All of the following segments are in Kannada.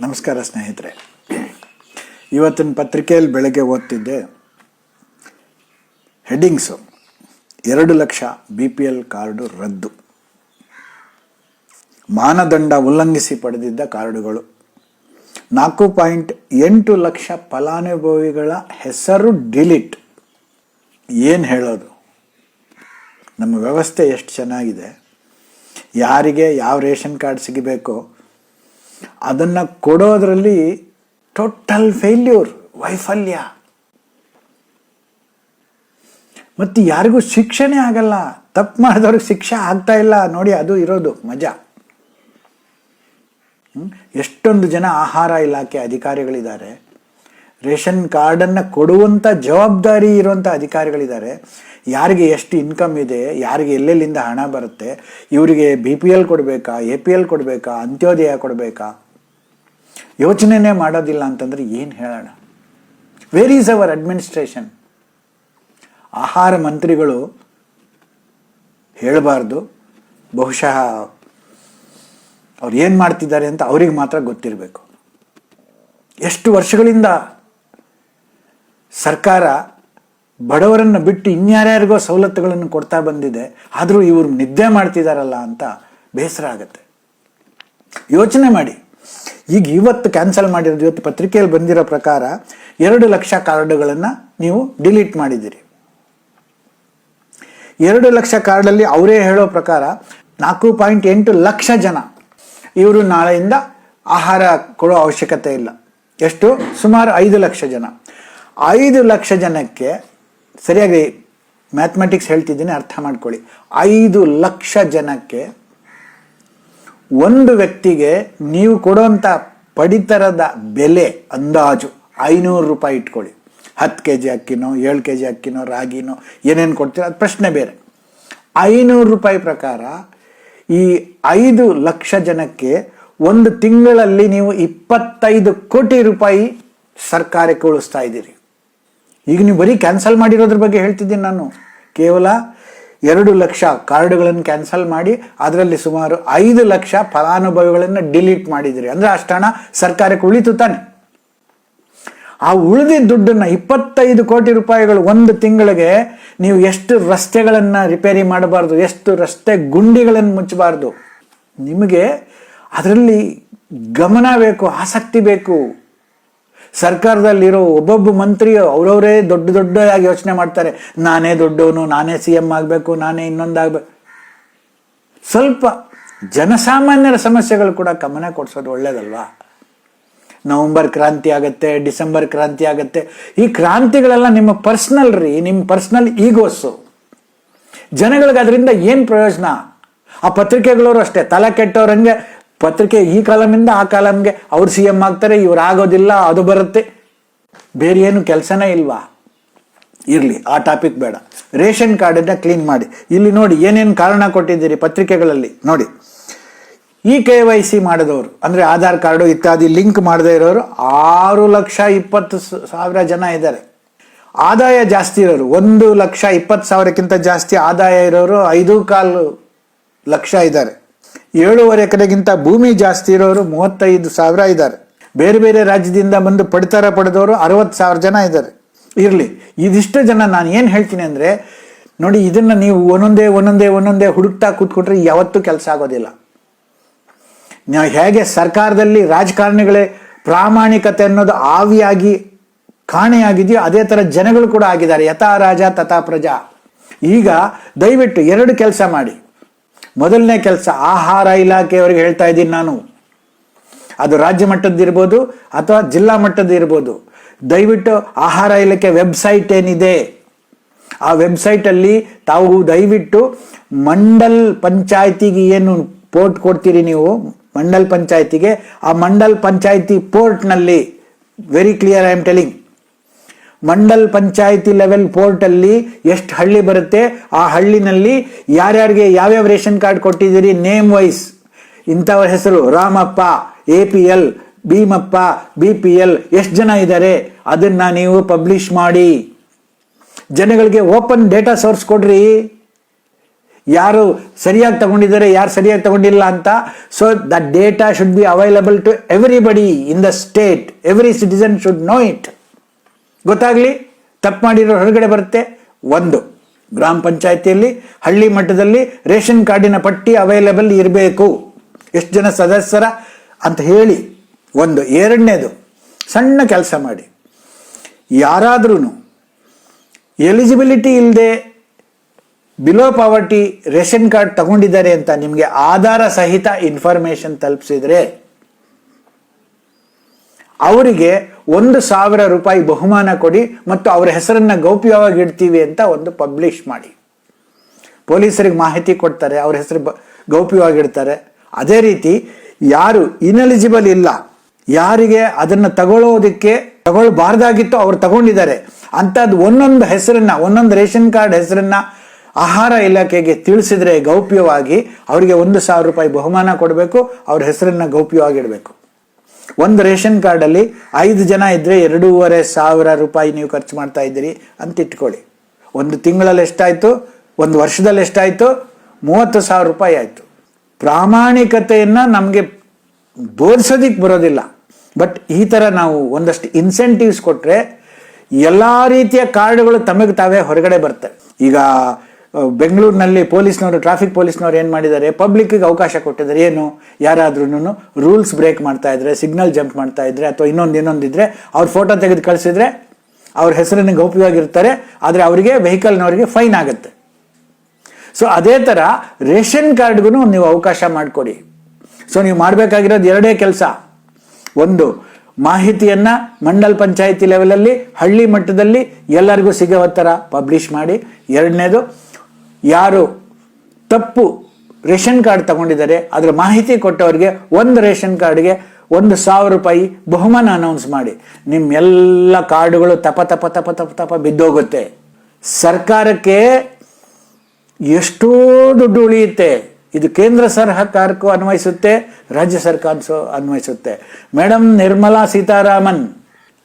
ನಮಸ್ಕಾರ ಸ್ನೇಹಿತರೆ. ಇವತ್ತಿನ ಪತ್ರಿಕೆಯಲ್ಲಿ ಬೆಳಗ್ಗೆ ಓದ್ತಿದ್ದೆ. ಹೆಡ್ಡಿಂಗ್ಸು. ಎರಡು lakh B P L card ರದ್ದು. ಮಾನದಂಡ ಉಲ್ಲಂಘಿಸಿ ಪಡೆದಿದ್ದ ಕಾರ್ಡುಗಳು. ನಾಲ್ಕು ಪಾಯಿಂಟ್ ಎಂಟು ಲಕ್ಷ ಫಲಾನುಭವಿಗಳ ಹೆಸರು ಡಿಲೀಟ್. ಏನು ಹೇಳೋದು? ನಮ್ಮ ವ್ಯವಸ್ಥೆ ಎಷ್ಟು ಚೆನ್ನಾಗಿದೆ? ಯಾರಿಗೆ ಯಾವ ರೇಷನ್ ಕಾರ್ಡ್ ಸಿಗಬೇಕೋ? ಅದನ್ನು ಕೊಡೋದ್ರಲ್ಲಿ ಟೋಟಲ್ ಫೇಲ್ಯೂರ್ ವೈಫಲ್ಯ. ಮತ್ತು ಯಾರಿಗೂ ಶಿಕ್ಷಣೆ ಆಗಲ್ಲ, ತಪ್ಪು ಮಾಡಿದವ್ರಿಗೆ ಶಿಕ್ಷೆ ಆಗ್ತಾ ಇಲ್ಲ, ನೋಡಿ ಅದು ಇರೋದು ಮಜಾ? ಎಷ್ಟೊಂದು ಜನ ಆಹಾರ ಇಲಾಖೆ ಅಧಿಕಾರಿಗಳಿದ್ದಾರೆ. ರೇಷನ್ ಕಾರ್ಡನ್ನು ಕೊಡುವಂಥ ಜವಾಬ್ದಾರಿ ಇರುವಂಥ ಅಧಿಕಾರಿಗಳಿದ್ದಾರೆ. ಯಾರಿಗೆ ಎಷ್ಟು ಇನ್ಕಮ್ ಇದೆ, ಯಾರಿಗೆ ಎಲ್ಲೆಲ್ಲಿಂದ ಹಣ ಬರುತ್ತೆ, ಇವರಿಗೆ ಬಿ ಪಿ ಎಲ್ ಕೊಡಬೇಕಾ ಎ ಪಿ ಎಲ್ ಕೊಡಬೇಕಾ, ಅಂತ್ಯೋದಯ ಕೊಡಬೇಕಾ? ಯೋಚನೆನೇ ಮಾಡೋದಿಲ್ಲ ಅಂತಂದರೆ ಏನು ಹೇಳೋಣ? ವೇರ್ ಈಸ್ ಅವರ್ ಅಡ್ಮಿನಿಸ್ಟ್ರೇಷನ್ ಆಹಾರ ಮಂತ್ರಿಗಳು ಹೇಳಬಾರ್ದು. ಬಹುಶಃ ಅವ್ರು ಏನು ಮಾಡ್ತಿದ್ದಾರೆ ಅಂತ ಅವ್ರಿಗೆ ಮಾತ್ರ ಗೊತ್ತಿರಬೇಕು. ಎಷ್ಟು ವರ್ಷಗಳಿಂದ ಸರ್ಕಾರ ಬಡವರನ್ನು ಬಿಟ್ಟು ಇನ್ಯಾರ್ಯಾರಿಗೋ ಸವಲತ್ತುಗಳನ್ನು ಕೊಡ್ತಾ ಬಂದಿದೆ, ಆದರೂ ಇವರು ನಿದ್ದೆ ಮಾಡ್ತಿದಾರಲ್ಲ ಅಂತ ಬೇಸರ ಆಗುತ್ತೆ. ಯೋಚನೆ ಮಾಡಿ. ಈಗ ಇವತ್ತು ಕ್ಯಾನ್ಸಲ್ ಮಾಡಿರೋದು, ಇವತ್ತು ಪತ್ರಿಕೆಯಲ್ಲಿ ಬಂದಿರೋ ಪ್ರಕಾರ ಎರಡು ಲಕ್ಷ ಕಾರ್ಡುಗಳನ್ನು ನೀವು ಡಿಲೀಟ್ ಮಾಡಿದ್ದೀರಿ. ಎರಡು ಲಕ್ಷ ಕಾರ್ಡಲ್ಲಿ ಅವರೇ ಹೇಳೋ ಪ್ರಕಾರ ನಾಲ್ಕು ಪಾಯಿಂಟ್ ಎಂಟು ಲಕ್ಷ ಜನ ಇವರು ನಾಳೆಯಿಂದ ಆಹಾರ ಕೊಡೋ ಅವಶ್ಯಕತೆ ಇಲ್ಲ. ಎಷ್ಟು? ಸುಮಾರು ಐದು ಲಕ್ಷ ಜನ. ಐದು ಲಕ್ಷ ಜನಕ್ಕೆ ಸರಿಯಾಗಿ ಮ್ಯಾಥಮೆಟಿಕ್ಸ್ ಹೇಳ್ತಿದ್ದೀನಿ, ಅರ್ಥ ಮಾಡ್ಕೊಳ್ಳಿ. ಐದು ಲಕ್ಷ ಜನಕ್ಕೆ ಒಂದು ವ್ಯಕ್ತಿಗೆ ನೀವು ಕೊಡುವಂಥ ಪಡಿತರದ ಬೆಲೆ ಅಂದಾಜು ಐನೂರು ರೂಪಾಯಿ ಇಟ್ಕೊಳ್ಳಿ. ಹತ್ತು ಕೆ ಜಿ ಅಕ್ಕಿನೋ, ಏಳು ಕೆ ಜಿ ಅಕ್ಕಿನೋ, ರಾಗಿನೋ, ಏನೇನು ಕೊಡ್ತೀರೋ ಅದು ಪ್ರಶ್ನೆ ಬೇರೆ. ಐನೂರು ರೂಪಾಯಿ ಪ್ರಕಾರ ಈ ಐದು ಲಕ್ಷ ಜನಕ್ಕೆ ಒಂದು ತಿಂಗಳಲ್ಲಿ ನೀವು ಇಪ್ಪತ್ತೈದು ಕೋಟಿ ರೂಪಾಯಿ ಸರ್ಕಾರಕ್ಕೆ ಉಳಿಸ್ತಾ ಇದ್ದೀರಿ. ಈಗ ನೀವು ಬರೀ ಕ್ಯಾನ್ಸಲ್ ಮಾಡಿರೋದ್ರ ಬಗ್ಗೆ ಹೇಳ್ತಿದ್ದೀನಿ ನಾನು. ಕೇವಲ ಎರಡು ಲಕ್ಷ ಕಾರ್ಡುಗಳನ್ನು ಕ್ಯಾನ್ಸಲ್ ಮಾಡಿ ಅದರಲ್ಲಿ ಸುಮಾರು ಐದು ಲಕ್ಷ ಫಲಾನುಭವಿಗಳನ್ನು ಡಿಲೀಟ್ ಮಾಡಿದಿರಿ. ಅಂದ್ರೆ ಅಷ್ಟು ಹಣ ಸರ್ಕಾರಕ್ಕೆ ಉಳಿತು ತಾನೆ. ಆ ಉಳಿದಿದ್ದ ದುಡ್ಡನ್ನು ಇಪ್ಪತ್ತೈದು ಕೋಟಿ ರೂಪಾಯಿಗಳು ಒಂದು ತಿಂಗಳಿಗೆ ನೀವು ಎಷ್ಟು ರಸ್ತೆಗಳನ್ನು ರಿಪೇರಿ ಮಾಡಬಾರ್ದು, ಎಷ್ಟು ರಸ್ತೆ ಗುಂಡಿಗಳನ್ನು ಮುಚ್ಚಬಾರ್ದು, ನಿಮಗೆ ಅದರಲ್ಲಿ ಗಮನ ಬೇಕು, ಆಸಕ್ತಿ ಬೇಕು. ಸರ್ಕಾರದಲ್ಲಿರೋ ಒಬ್ಬೊಬ್ಬ ಮಂತ್ರಿ ಅವರವರೇ ದೊಡ್ಡ ದೊಡ್ಡದಾಗಿ ಯೋಚನೆ ಮಾಡ್ತಾರೆ. ನಾನೇ ದೊಡ್ಡವನು, ನಾನೇ ಸಿ ಎಂ ಆಗಬೇಕು, ನಾನೇ ಇನ್ನೊಂದಾಗಬೇಕು ಸ್ವಲ್ಪ ಜನಸಾಮಾನ್ಯರ ಸಮಸ್ಯೆಗಳು ಕೂಡ ಗಮನ ಕೊಡಿಸೋದು ಒಳ್ಳೇದಲ್ವಾ? ನವಂಬರ್ ಕ್ರಾಂತಿ ಆಗುತ್ತೆ, ಡಿಸೆಂಬರ್ ಕ್ರಾಂತಿ ಆಗುತ್ತೆ. ಈ ಕ್ರಾಂತಿಗಳೆಲ್ಲ ನಿಮ್ಮ ಪರ್ಸ್ನಲ್ ರೀ, ನಿಮ್ಮ ಪರ್ಸ್ನಲ್ ಈಗೋಸು. ಜನಗಳಿಗೆ ಅದರಿಂದ ಏನು ಪ್ರಯೋಜನ? ಆ ಪತ್ರಿಕೆಗಳವರು ಅಷ್ಟೇ, ತಲೆ ಕೆಟ್ಟವ್ರಂಗೆ ಪತ್ರಿಕೆ ಈ ಕಾಲಮಿಂದ ಆ ಕಾಲಮ್ಗೆ ಅವ್ರು ಸಿ ಎಂ ಆಗ್ತಾರೆ, ಇವ್ರು ಆಗೋದಿಲ್ಲ, ಅದು ಬರುತ್ತೆ. ಬೇರೆ ಏನು ಕೆಲಸನೇ ಇಲ್ವಾ? ಇರಲಿ, ಆ ಟಾಪಿಕ್ ಬೇಡ. ರೇಷನ್ ಕಾರ್ಡನ್ನ ಕ್ಲೀನ್ ಮಾಡಿ. ಇಲ್ಲಿ ನೋಡಿ, ಏನೇನು ಕಾರಣ ಕೊಟ್ಟಿದ್ದೀರಿ ಪತ್ರಿಕೆಗಳಲ್ಲಿ? ನೋಡಿ, ಈ ಕೆ ವೈ ಸಿ ಮಾಡಿದವರು, ಅಂದರೆ ಆಧಾರ್ ಕಾರ್ಡು ಇತ್ಯಾದಿ ಲಿಂಕ್ ಮಾಡದೇ ಇರೋರು ಆರು ಲಕ್ಷ ಇಪ್ಪತ್ತು ಸಾವಿರ ಜನ ಇದ್ದಾರೆ. ಆದಾಯ ಜಾಸ್ತಿ ಇರೋರು, ಒಂದು ಲಕ್ಷ ಇಪ್ಪತ್ತು ಸಾವಿರಕ್ಕಿಂತ ಜಾಸ್ತಿ ಆದಾಯ ಇರೋರು ಐದು ಕಾಲು ಲಕ್ಷ ಇದ್ದಾರೆ. ಏಳೂವರೆ ಎಕರೆಗಿಂತ ಭೂಮಿ ಜಾಸ್ತಿ ಇರೋರು ಮೂವತ್ತೈದು ಸಾವಿರ ಇದ್ದಾರೆ. ಬೇರೆ ಬೇರೆ ರಾಜ್ಯದಿಂದ ಬಂದು ಪಡಿತರ ಪಡೆದವರು ಅರವತ್ತು ಸಾವಿರ ಜನ ಇದ್ದಾರೆ. ಇರಲಿ, ಇದಿಷ್ಟು ಜನ ನಾನು ಏನು ಹೇಳ್ತೀನಿ ಅಂದರೆ, ನೋಡಿ, ಇದನ್ನು ನೀವು ಒಂದೊಂದೇ ಒಂದೊಂದೇ ಒಂದೊಂದೇ ಹುಡುಕ್ತಾ ಕೂತ್ಕೊಟ್ರೆ ಯಾವತ್ತೂ ಕೆಲಸ ಆಗೋದಿಲ್ಲ. ನಾವು ಹೇಗೆ ಸರ್ಕಾರದಲ್ಲಿ ರಾಜಕಾರಣಿಗಳೇ ಪ್ರಾಮಾಣಿಕತೆ ಅನ್ನೋದು ಆವಿಯಾಗಿ, ಕಾಣೆಯಾಗಿದೆಯೋ ಅದೇ ಥರ ಜನಗಳು ಕೂಡ ಆಗಿದ್ದಾರೆ. ಯಥಾ ರಾಜ, ತಥಾ ಪ್ರಜಾ. ಈಗ ದಯವಿಟ್ಟು ಎರಡು ಕೆಲಸ ಮಾಡಿ. ಮೊದಲನೇ ಕೆಲಸ ಆಹಾರ ಇಲಾಖೆಯವರಿಗೆ ಹೇಳ್ತಾ ಇದ್ದೀನಿ ನಾನು. ಅದು ರಾಜ್ಯ ಮಟ್ಟದ್ದಿರ್ಬೋದು ಅಥವಾ ಜಿಲ್ಲಾ ಮಟ್ಟದ್ದಿರ್ಬೋದು ದಯವಿಟ್ಟು ಆಹಾರ ಇಲಾಖೆ ವೆಬ್ಸೈಟ್ ಏನಿದೆ, ಆ ವೆಬ್ಸೈಟಲ್ಲಿ ತಾವು ದಯವಿಟ್ಟು ಮಂಡಲ್ ಪಂಚಾಯತಿಗೆ ಏನು ಪೋರ್ಟ್ ಕೊಡ್ತೀರಿ ನೀವು, ಮಂಡಲ್ ಪಂಚಾಯತಿಗೆ, ಆ ಮಂಡಲ್ ಪಂಚಾಯತಿ ಪೋರ್ಟ್ನಲ್ಲಿ very clear I am telling mandal panchayat level ಪೋರ್ಟಲ್ಲಿ ಎಷ್ಟು ಹಳ್ಳಿ ಬರುತ್ತೆ, ಆ ಹಳ್ಳಿನಲ್ಲಿ ಯಾರ್ಯಾರಿಗೆ ಯಾವ್ಯಾವ ರೇಷನ್ ಕಾರ್ಡ್ ಕೊಟ್ಟಿದ್ದೀರಿ, ನೇಮ್ ವೈಸ್. ಇಂಥವ್ರ ಹೆಸರು, Ramappa, A P L, Bheemappa, B P L, ಎಷ್ಟು ಜನ ಇದ್ದಾರೆ, ಅದನ್ನ ನೀವು ಪಬ್ಲಿಷ್ ಮಾಡಿ. ಜನಗಳಿಗೆ ಓಪನ್ ಡೇಟಾ ಸೋರ್ಸ್ ಕೊಡ್ರಿ. ಯಾರು ಸರಿಯಾಗಿ ತಗೊಂಡಿದ್ದಾರೆ, ಯಾರು ಸರಿಯಾಗಿ ತಗೊಂಡಿಲ್ಲ ಅಂತ. So the data should be available to everybody in the state every citizen should know it ಗೊತ್ತಾಗ್ಲಿ? ತಪ್ಪು ಮಾಡಿರೋ ಹೊರಗಡೆ ಬರುತ್ತೆ. ಒಂದು, ಗ್ರಾಮ ಪಂಚಾಯತಿಯಲ್ಲಿ, ಹಳ್ಳಿ ಮಟ್ಟದಲ್ಲಿ ರೇಷನ್ ಕಾರ್ಡಿನ ಪಟ್ಟಿ ಅವೈಲೇಬಲ್ ಇರಬೇಕು. ಎಷ್ಟು ಜನ ಸದಸ್ಯರ ಅಂತ ಹೇಳಿ. ಒಂದು, ಎರಡನೇದು, ಸಣ್ಣ ಕೆಲಸ ಮಾಡಿ. ಯಾರಾದ್ರೂ ಎಲಿಜಿಬಿಲಿಟಿ ಇಲ್ಲದೆ ಬಿಲೋ ಪಾವರ್ಟಿ ರೇಷನ್ ಕಾರ್ಡ್ ತಗೊಂಡಿದ್ದಾರೆ ಅಂತ ನಿಮಗೆ ಆಧಾರ ಸಹಿತ ಇನ್ಫಾರ್ಮೇಶನ್ ತಲುಪಿಸಿದ್ರೆ ಅವರಿಗೆ ಒಂದು ಸಾವಿರ ರೂಪಾಯಿ ಬಹುಮಾನ ಕೊಡಿ ಮತ್ತು ಅವರ ಹೆಸರನ್ನ ಗೌಪ್ಯವಾಗಿ ಇಡ್ತೀವಿ ಅಂತ ಒಂದು ಪಬ್ಲಿಷ್ ಮಾಡಿ. ಪೊಲೀಸರಿಗೆ ಮಾಹಿತಿ ಕೊಡ್ತಾರೆ, ಅವ್ರ ಹೆಸರು ಗೌಪ್ಯವಾಗಿ ಇಡ್ತಾರೆ. ಅದೇ ರೀತಿ ಯಾರು ಇನೆಲಿಜಿಬಲ್ ಇಲ್ಲ, ಯಾರಿಗೆ ಅದನ್ನು ತಗೊಳ್ಳೋದಕ್ಕೆ ತಗೊಳ್ಬಾರ್ದಾಗಿತ್ತು ಅವ್ರು ತಗೊಂಡಿದ್ದಾರೆ ಅಂಥದ್ದು ಒಂದೊಂದು ಹೆಸರನ್ನ, ಒಂದೊಂದು ರೇಷನ್ ಕಾರ್ಡ್ ಹೆಸರನ್ನ ಆಹಾರ ಇಲಾಖೆಗೆ ತಿಳಿಸಿದ್ರೆ ಗೌಪ್ಯವಾಗಿ ಅವರಿಗೆ ಒಂದು ಸಾವಿರ ರೂಪಾಯಿ ಬಹುಮಾನ ಕೊಡಬೇಕು, ಅವ್ರ ಹೆಸರನ್ನ ಗೌಪ್ಯವಾಗಿ ಇಡಬೇಕು. ಒಂದು ರೇಷನ್ ಕಾರ್ಡಲ್ಲಿ ಐದು ಜನ ಇದ್ದರೆ ಎರಡೂವರೆ ಸಾವಿರ ರೂಪಾಯಿ ನೀವು ಖರ್ಚು ಮಾಡ್ತಾ ಇದ್ದೀರಿ ಅಂತ ಇಟ್ಕೊಳ್ಳಿ. ಒಂದು ತಿಂಗಳಲ್ಲಿ ಎಷ್ಟಾಯಿತು? ಒಂದು ವರ್ಷದಲ್ಲಿ ಎಷ್ಟಾಯಿತು? ಮೂವತ್ತು ಸಾವಿರ ರೂಪಾಯಿ ಆಯ್ತು. ಪ್ರಾಮಾಣಿಕತೆಯನ್ನು ನಮಗೆ ಬೋಧಿಸೋದಿಕ್ ಬರೋದಿಲ್ಲ. ಬಟ್ ಈ ಥರ ನಾವು ಒಂದಷ್ಟು ಇನ್ಸೆಂಟಿವ್ಸ್ ಕೊಟ್ಟರೆ ಎಲ್ಲ ರೀತಿಯ ಕಾರ್ಡ್ಗಳು ತಮಗೆ ತಾವೇ ಹೊರಗಡೆ ಬರ್ತವೆ ಈಗ ಬೆಂಗಳೂರಿನಲ್ಲಿ ಪೊಲೀಸ್ನವರು, ಟ್ರಾಫಿಕ್ ಪೊಲೀಸ್ನವರು ಏನು ಮಾಡಿದ್ದಾರೆ? ಪಬ್ಲಿಕ್ಕಿಗೆ ಅವಕಾಶ ಕೊಟ್ಟಿದ್ದಾರೆ. ಏನು? ಯಾರಾದ್ರೂ ರೂಲ್ಸ್ ಬ್ರೇಕ್ ಮಾಡ್ತಾ ಇದ್ರೆ ಸಿಗ್ನಲ್ ಜಂಪ್ ಮಾಡ್ತಾ ಇದ್ರೆ, ಅಥವಾ ಇನ್ನೊಂದು ಇನ್ನೊಂದಿದ್ರೆ ಅವ್ರ ಫೋಟೋ ತೆಗೆದು ಕಳಿಸಿದ್ರೆ ಅವ್ರ ಹೆಸರಿನ ಗೌಪ್ಯವಾಗಿರ್ತಾರೆ, ಆದರೆ ಅವರಿಗೆ ವೆಹಿಕಲ್ನವರಿಗೆ ಫೈನ್ ಆಗುತ್ತೆ. ಸೊ ಅದೇ ಥರ ರೇಷನ್ ಕಾರ್ಡ್ಗೂ ನೀವು ಅವಕಾಶ ಮಾಡಿಕೊಡಿ. ಸೊ ನೀವು ಮಾಡಬೇಕಾಗಿರೋದು ಎರಡೇ ಕೆಲಸ. ಒಂದು, ಮಾಹಿತಿಯನ್ನು ಮಂಡಲ್ ಪಂಚಾಯಿತಿ ಲೆವೆಲಲ್ಲಿ ಹಳ್ಳಿ ಮಟ್ಟದಲ್ಲಿ ಎಲ್ಲರಿಗೂ ಸಿಗೋ ಥರ ಪಬ್ಲಿಷ್ ಮಾಡಿ. ಎರಡನೇದು ಯಾರು ತಪ್ಪು ರೇಷನ್ ಕಾರ್ಡ್ ತಗೊಂಡಿದ್ದಾರೆ, ಅದರ ಮಾಹಿತಿ ಕೊಟ್ಟವರಿಗೆ ಒಂದು ರೇಷನ್ ಕಾರ್ಡ್ಗೆ ಒಂದು ಸಾವಿರ ರೂಪಾಯಿ ಬಹುಮಾನ ಅನೌನ್ಸ್ ಮಾಡಿ. ನಿಮ್ಮ ಎಲ್ಲ ಕಾರ್ಡುಗಳು ತಪ ತಪ ತಪ ತಪ ತಪ ಬಿದ್ದೋಗುತ್ತೆ. ಸರ್ಕಾರಕ್ಕೆ ಎಷ್ಟೋ ದುಡ್ಡು ಉಳಿಯುತ್ತೆ. ಇದು ಕೇಂದ್ರ ಸರ್ಕಾರಕ್ಕೂ ಅನ್ವಯಿಸುತ್ತೆ, ರಾಜ್ಯ ಸರ್ಕಾರಕ್ಕೂ ಅನ್ವಯಿಸುತ್ತೆ. Madam Nirmala Sitharaman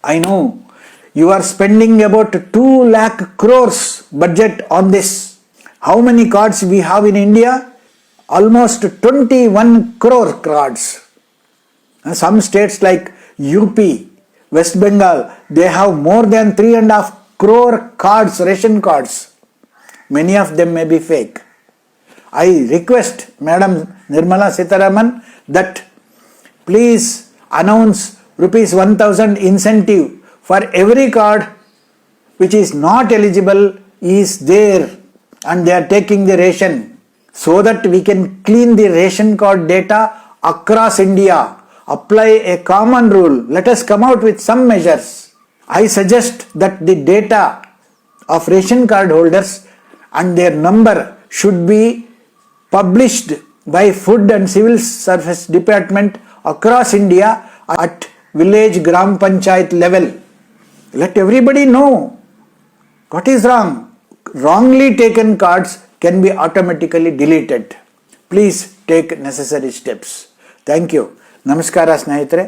I know you are spending about two lakh crores budget on this How many cards we have in India? Almost 21 crore cards. Some states like UP, West Bengal, they have more than three and a half crore cards, ration cards. Many of them may be fake. I request Madam Nirmala Sitaraman that please announce rupees 1000 incentive for every card which is not eligible is there and they are taking the ration so that we can clean the ration card data across India. Apply a common rule. Let us come out with some measures. I suggest that the data of ration card holders and their number should be published by Food and Civil Service Department across India at village gram panchayat level. Let everybody know what is wrong Wrongly taken cards can be automatically deleted. Please take necessary steps. Thank you ನಮಸ್ಕಾರ ಸ್ನೇಹಿತರೆ